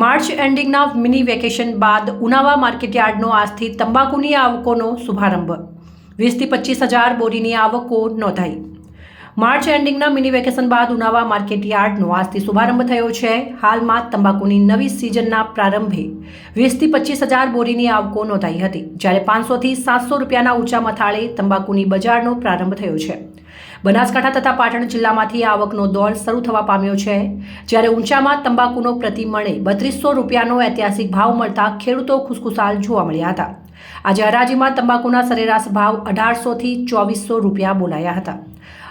March એન્ડિંગના mini vacation બાદ ઉનાવા માર્કેટયાર્ડનો આજથી તંબાકુની આવકોનો શુભારંભ. વીસથી પચીસ હજાર બોરીની આવકો નોંધાઈ. માર્ચ એન્ડિંગના મિની વેકેશન બાદ ઉનાવા માર્કેટયાર્ડનો આજથી શુભારંભ થયો છે. હાલમાં તંબાકુની નવી સિઝનના પ્રારંભે વીસથી પચીસ હજાર બોરીની આવકો નોંધાઈ હતી, જ્યારે પાંચસોથી સાતસો રૂપિયાના ઊંચા મથાળે તંબાકુની બજારનો પ્રારંભ થયો છે. બનાસકાંઠા તથા પાટણ જિલ્લામાંથી આવકનો દોર શરૂ થવા પામ્યો છે. જ્યારે ઊંચામાં તંબાકુનો પ્રતિ મણે બત્રીસો રૂપિયાનો ઐતિહાસિક ભાવ મળતા ખેડૂતો ખુશખુશાલ જોવા મળ્યા હતા. આજે હરાજીમાં તંબાકુના સરેરાશ ભાવ અઢારસોથી ચોવીસો રૂપિયા બોલાયા હતા.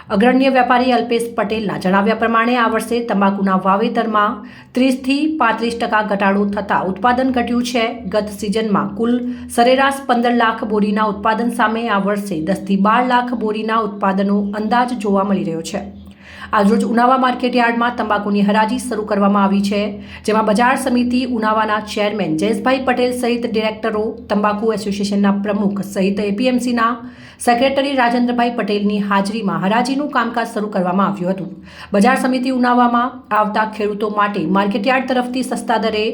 અગ્રણ્ય વેપારી અલ્પેશ પટેલના જણાવ્યા પ્રમાણે આ વર્ષે તમાકુના વાવેતરમાં ત્રીસથી પાંત્રીસ ટકા ઘટાડો થતાં ઉત્પાદન ઘટ્યું છે. ગત સિઝનમાં કુલ સરેરાશ પંદર લાખ બોરીના ઉત્પાદન સામે આ વર્ષે દસથી બાર લાખ બોરીના ઉત્પાદનો અંદાજ જોવા મળી રહ્યો છે. આજરોજ ઉનાવા માર્કેટયાર્ડમાં તંબાકુની હરાજી શરૂ કરવામાં આવી છે, જેમાં બજાર સમિતિ ઉનાવાના ચેરમેન જયેશભાઈ પટેલ સહિત ડિરેક્ટરો, તંબાકુ એસોસિએશનના પ્રમુખ સહિત એપીએમસીના સેક્રેટરી રાજેન્દ્રભાઈ પટેલની હાજરીમાં હરાજીનું કામકાજ શરૂ કરવામાં આવ્યું હતું. બજાર સમિતિ ઉનાવામાં આવતા ખેડૂતો માટે માર્કેટયાર્ડ તરફથી સસ્તા દરે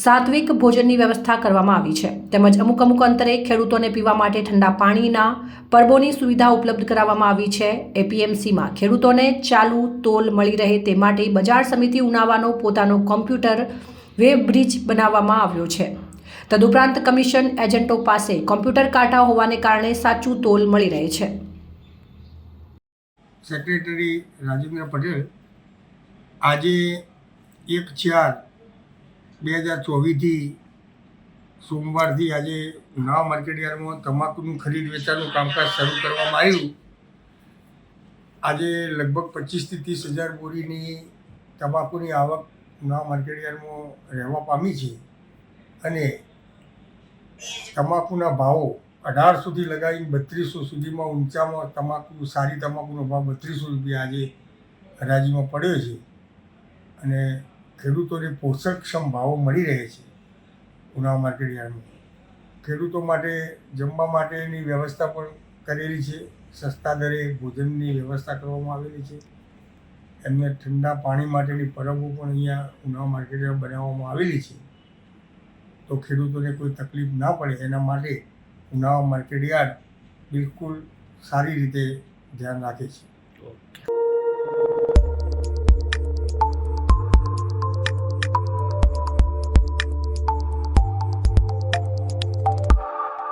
સાત્વિક ભોજનની વ્યવસ્થા કરવામાં આવી છે. તેમજ અમુક અમુક અંતરે ખેડૂતોને પીવા માટે ઠંડા પાણીના પરબોની સુવિધા ઉપલબ્ધ કરાવવામાં આવી છે. એપીએમસીમાં ખેડૂતોને ચાલુ તોલ મળી રહે તે માટે બજાર સમિતિ ઉનાવાનો પોતાનો કોમ્પ્યુટર વેબ બ્રિજ બનાવવામાં આવ્યો છે. તદુપરાંત કમિશન એજન્ટો પાસે કોમ્પ્યુટર કાંટા હોવાને કારણે સાચું તોલ મળી રહે છે. સેક્રેટરી રાજેન્દ્ર પટેલ આજે એક ચાર બે હજાર ચોવીસથી સોમવારથી આજે નવા માર્કેટયાર્ડમાં તમાકુનું ખરીદ વેચાણનું કામકાજ શરૂ કરવામાં આવ્યું. આજે લગભગ પચીસથી ત્રીસ હજાર બોરીની તમાકુની આવક નવા માર્કેટયાર્ડમાં રહેવા પામી છે અને તમાકુના ભાવો અઢારસોથી લગાવીને બત્રીસો સુધીમાં ઊંચામાં તમાકુ સારી તમાકુનો ભાવ બત્રીસો રૂપિયા આજે હરાજીમાં પડ્યો છે. અને ખેડૂતોને પોષકક્ષમ ભાવો મળી રહે છે ઉનાળા માર્કેટ યાર્ડમાં. ખેડૂતો માટે જમવા માટેની વ્યવસ્થા પણ કરેલી છે. સસ્તા દરે ભોજનની વ્યવસ્થા કરવામાં આવેલી છે. એમને ઠંડા પાણી માટેની પરબો પણ અહીંયા ઉનાવા માર્કેટ યાર્ડ બનાવવામાં આવેલી છે. તો ખેડૂતોને કોઈ તકલીફ ના પડે એના માટે ઉનાળા માર્કેટ યાર્ડ બિલકુલ સારી રીતે ધ્યાન રાખે છે.